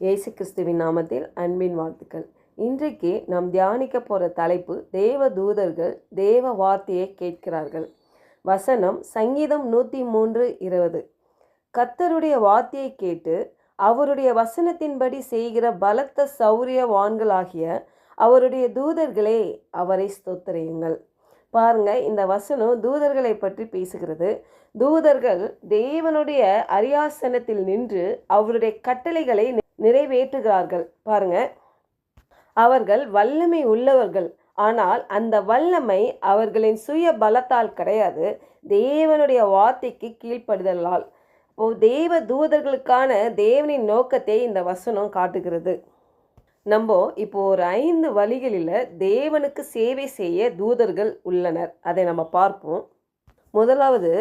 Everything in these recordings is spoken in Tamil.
இயேசு கிறிஸ்துவின் நாமத்தில் அன்பின் வாழ்த்துக்கள். இன்றைக்கு நாம் தியானிக்க போகிற தலைப்பு தேவ தூதர்கள் தேவ வார்த்தையை கேட்கிறார்கள். வசனம் சங்கீதம் நூற்றி மூன்று இருபது. கத்தருடைய வார்த்தையை கேட்டு அவருடைய வசனத்தின்படி செய்கிற பலத்த சௌரியவான்களாகிய அவருடைய தூதர்களே அவரை ஸ்தோத்திரியுங்கள். பாருங்க இந்த வசனம் தூதர்களை பற்றி பேசுகிறது. தூதர்கள் தேவனுடைய அரியாசனத்தில் நின்று அவருடைய கட்டளைகளை நிறைவேற்றுகிறார்கள். பாருங்க. அவர்கள் வல்லமை உள்ளவர்கள். ஆனால் அந்த வல்லமை அவர்களின் சுய பலத்தால் கிடையாது. தேவனுடைய வார்த்தைக்கு கீழ்ப்படுதலால். ஓ தேவ தூதர்களுக்கான தேவனின் நோக்கத்தை இந்த வசனம் காட்டுகிறது. நம்ம இப்போ ஒரு ஐந்து வழிகளில் தேவனுக்கு சேவை செய்ய தூதர்கள் உள்ளனர். அதை நம்ம பார்ப்போம். முதலாவது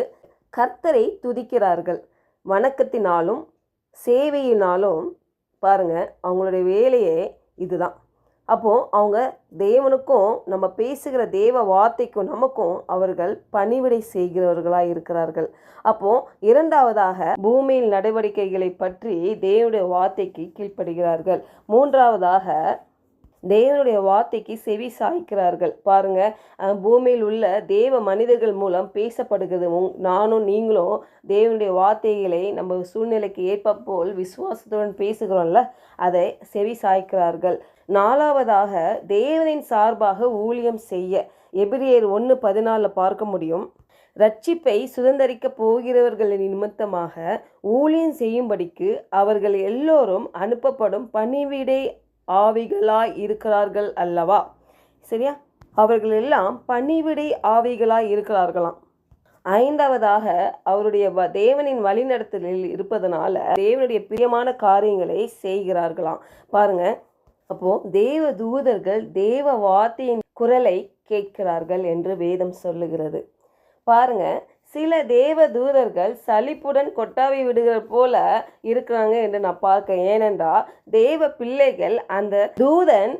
கர்த்தரை துதிக்கிறார்கள். வணக்கத்தினாலும் சேவையினாலும் பாருங்க அவங்களுடைய வேலையே இதுதான். அப்போது அவங்க தேவனுக்கும் நம்ம பேசுகிற தேவ வார்த்தைக்கும் நமக்கும் அவர்கள் பணிவிடை செய்கிறவர்களாக இருக்கிறார்கள். அப்போது இரண்டாவதாக பூமியில் நடவடிக்கைகளை பற்றி தேவனுடைய வார்த்தைக்கு கீழ்ப்படுகிறார்கள். மூன்றாவதாக தேவனுடைய வார்த்தைக்கு செவி சாய்க்கிறார்கள். பாருங்க பூமியில் உள்ள தேவ மனிதர்கள் மூலம் பேசப்படுகிறது. நானும் நீங்களும் தேவனுடைய வார்த்தைகளை நம்ம சூழ்நிலைக்கு ஏற்ப போல் விசுவாசத்துடன் பேசுகிறோம்ல அதை செவி சாய்க்கிறார்கள். நாலாவதாக தேவனின் சார்பாக ஊழியம் செய்ய எபிரியர் ஒன்று பதினாலில் பார்க்க முடியும். ரட்சிப்பை சுதந்தரிக்க போகிறவர்களின் நிமித்தமாக ஊழியம் செய்யும்படிக்கு அவர்கள் எல்லோரும் அனுப்பப்படும் பணிவிடை ஆவிகளாய் இருக்கிறார்கள் அல்லவா? சரியா? அவர்கள் எல்லாம் பணிவிடை ஆவிகளாய் இருக்கிறார்களாம். ஐந்தாவதாக அவருடைய வ- தேவனின் வழிநடத்தலில் இருப்பதனால தேவனுடைய பிரியமான காரியங்களை செய்கிறார்களாம். பாருங்க அப்போ தேவ தூதர்கள் தேவ வார்த்தையின் குரலை கேட்கிறார்கள் என்று வேதம் சொல்லுகிறது. பாருங்க சில தேவ தூதர்கள் சலிப்புடன் கொட்டாவி விடுகிற போல இருக்கிறாங்க என்று நான் பார்க்க ஏனென்றால் தேவ பிள்ளைகள் அந்த தூதன்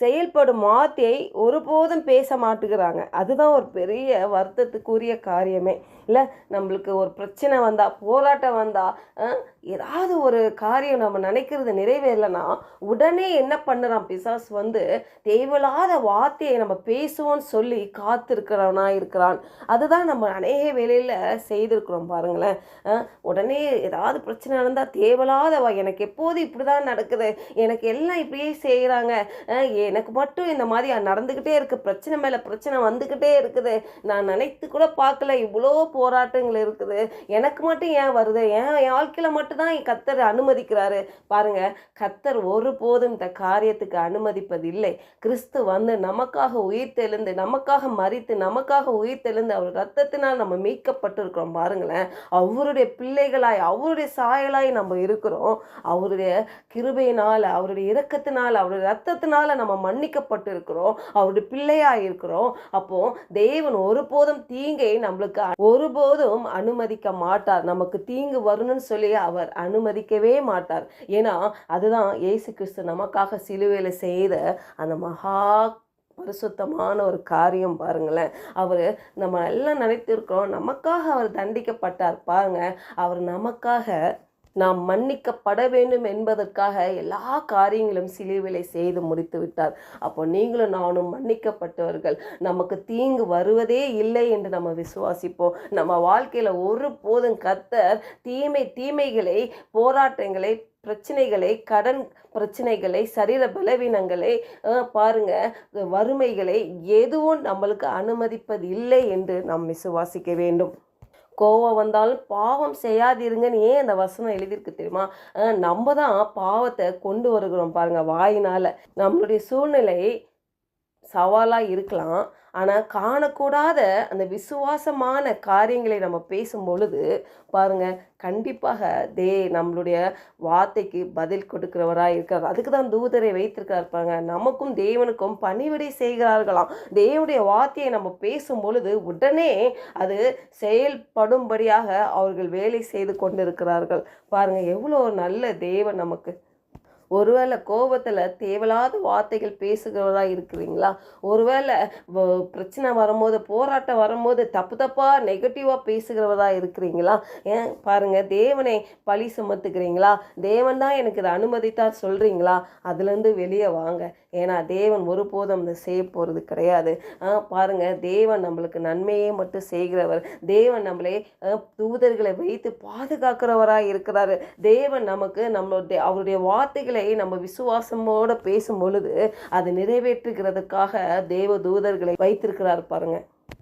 செயல்படும் மாத்தியை ஒருபோதும் பேச மாட்டுகிறாங்க. அதுதான் ஒரு பெரிய வருத்தத்துக்குரிய காரியமே. இல்லை நம்மளுக்கு ஒரு பிரச்சனை வந்தால் போராட்டம் வந்தால் ஏதாவது ஒரு காரியம் நம்ம நினைக்கிறது நிறைவேறலைன்னா உடனே என்ன பண்ணுறான் பிசாஸ் வந்து தேவையில்லாத வார்த்தையை நம்ம பேசுவோம்னு சொல்லி காத்திருக்கிறவனா இருக்கிறான். அதுதான் நம்ம அநேக வேலையில் செய்திருக்கிறோம் பாருங்களேன். உடனே ஏதாவது பிரச்சனை நடந்தால் தேவையில்லாத வா- எனக்கு எப்போது இப்படி தான் நடக்குது. எனக்கு எல்லாம் இப்படியே செய்கிறாங்க எனக்கு மட்டும் இந்த மாதிரி நடந்துக்கிட்டே இருக்குது பிரச்சனை மேலே பிரச்சனை வந்துக்கிட்டே இருக்குது. நான் நினைத்து கூட பார்க்கல. இவ்வளோ போராட்டங்கள் இருக்குது. எனக்கு மட்டும் ஏன் வருது? ஏன் என் வாழ்க்கையில் மட்டும்தான் என் கத்தர் அனுமதிக்கிறாரு? பாருங்க கத்தர் ஒருபோதும் இந்த காரியத்துக்கு அனுமதிப்பதில்லை. கிறிஸ்து வந்து நமக்காக உயிர் தெழுந்து நமக்காக மறித்து நமக்காக உயிர் தெழுந்து அவர் ரத்தத்தினால் நம்ம மீட்கப்பட்டிருக்கிறோம். பாருங்களேன் அவருடைய பிள்ளைகளாய் அவருடைய சாயலாய் நம்ம இருக்கிறோம். அவருடைய கிருபையினால் அவருடைய இரக்கத்தினால் அவருடைய ரத்தத்தினால நம்ம மன்னிக்கப்பட்டு இருக்கிறோம் அவருடைய பிள்ளையாக இருக்கிறோம். அப்போ தேவன் ஒருபோதும் தீங்கை நம்மளுக்கு ஒரு ஒருபோதும் அனுமதிக்க மாட்டார். நமக்கு தீங்கு வரணும்னு சொல்லி அவர் அனுமதிக்கவே மாட்டார். ஏன்னா அதுதான் இயேசு கிறிஸ்து நமக்காக சிலுவையில் செய்த அந்த மகா பரிசுத்தமான ஒரு காரியம் பாருங்களேன். அவர் நம்ம எல்லாம் நினைத்திருக்கிறோம் நமக்காக அவர் தண்டிக்கப்பட்டார். பாருங்க அவர் நமக்காக நாம் மன்னிக்கப்பட வேண்டும் என்பதற்காக எல்லா காரியங்களும் சிலுவிலை செய்து முடித்து விட்டார். அப்போ நீங்களும் நானும் மன்னிக்கப்பட்டவர்கள். நமக்கு தீங்கு வருவதே இல்லை என்று நம்ம விசுவாசிப்போம். நம்ம வாழ்க்கையில் ஒரு போதும் கத்தர் தீமை தீமைகளை போராட்டங்களை பிரச்சனைகளை கடன் பிரச்சனைகளை சரீர பலவீனங்களை பாருங்க வறுமைகளை எதுவும் நம்மளுக்கு அனுமதிப்பது இல்லை என்று நாம் விசுவாசிக்க வேண்டும். கோவம் வந்தாலும் பாவம் செய்யாதிருங்கன்னு ஏன் அந்த வசனம் எழுதியிருக்கு தெரியுமா? நம்ம தான் பாவத்தை கொண்டு வருகிறோம் பாருங்கள் வாயினால். நம்மளுடைய சூழ்நிலை சவாலாக இருக்கலாம். ஆனால் காணக்கூடாத அந்த விசுவாசமான காரியங்களை நம்ம பேசும் பொழுது பாருங்க கண்டிப்பாக தே நம்மளுடைய வார்த்தைக்கு பதில் கொடுக்குறவராக இருக்கார் அதுக்கு தான் தூதரை வைத்திருக்கிறார் பாருங்க. நமக்கும் தேவனுக்கும் பணிவிடை செய்கிறார்களாம். தேவனுடைய வார்த்தையை நம்ம பேசும் பொழுது உடனே அது செயல்படும்படியாக அவர்கள் வேலை செய்து கொண்டிருக்கிறார்கள். பாருங்கள் எவ்வளோ நல்ல தேவன் நமக்கு. ஒருவேளை கோபத்தில் தேவையில்லாத வார்த்தைகள் பேசுகிறவராக இருக்கிறீங்களா? ஒருவேளை பிரச்சனை வரும்போது போராட்டம் வரும்போது தப்பு தப்பாக நெகட்டிவாக பேசுகிறவராக இருக்கிறீங்களா? ஏன் பாருங்கள் தேவனை பழி சுமத்துக்கிறீங்களா தேவன் தான் எனக்கு இதை அனுமதித்தார் சொல்கிறீங்களா அதுலேருந்து வெளியே வாங்க. ஏன்னா தேவன் ஒருபோதும் அந்த செய்ய போகிறது கிடையாது. பாருங்கள் பாருங்க தேவன் நம்மளுக்கு நன்மையே மட்டும் செய்கிறவர். தேவன் நம்மளை தூதர்களை வைத்து பாதுகாக்கிறவராக இருக்கிறாரு. தேவன் நமக்கு நம்மளுடைய அவருடைய வார்த்தைகளை நம்ம விசுவாசமோடு பேசும் பொழுது அது நிறைவேற்றுகிறதுக்காக தேவ தூதர்களை வைத்திருக்கிறார் பாருங்க.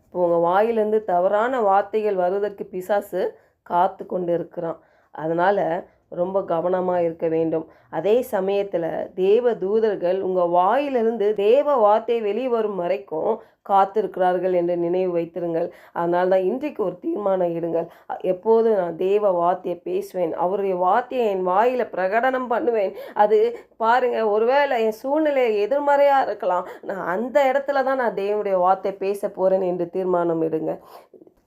இப்போ உங்கள் வாயிலிருந்து தவறான வார்த்தைகள் வருவதற்கு பிசாசு காத்து கொண்டு இருக்கிறான் அதனால் ரொம்ப கவனமாக இருக்க வேண்டும். அதே சமயத்தில் தேவ தூதர்கள் உங்கள் வாயிலிருந்து தேவ வார்த்தை வெளிவரும் வரைக்கும் காத்திருக்கிறார்கள் என்று நினைவு வைத்திருங்கள். அதனால தான் இன்றைக்கு ஒரு தீர்மானம் இடுங்கள் எப்போது எப்போதும் நான் தேவ வார்த்தையை பேசுவேன் அவருடைய வார்த்தையை என் வாயில் பிரகடனம் பண்ணுவேன் அது பாருங்கள் ஒருவேளை என் சூழ்நிலை எதிர்மறையாக இருக்கலாம் நான் அந்த இடத்துல தான் நான் தேவனுடைய வார்த்தை பேச போகிறேன் என்று தீர்மானம் எடுங்க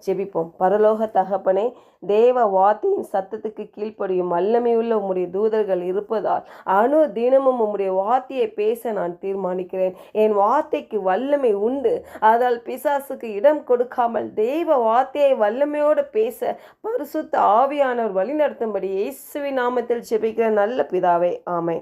ஜெபிப்போம். பரலோக தகப்பனே தேவ வார்த்தையின் சத்தத்துக்கு கீழ்ப்படியும் வல்லமையுள்ள உம்முடைய தூதர்கள் இருப்பதால் அணு தினமும் உம்முடைய வார்த்தையை பேச நான் தீர்மானிக்கிறேன். என் வார்த்தைக்கு வல்லமை உண்டு. அதால் பிசாசுக்கு இடம் கொடுக்காமல் தெய்வ வார்த்தையை வல்லமையோடு பேச பரிசுத்த ஆவியானவர் வழிநடத்தும்படி இயேசுவின் நாமத்தில் ஜெபிக்கிற நல்ல பிதாவே. ஆமை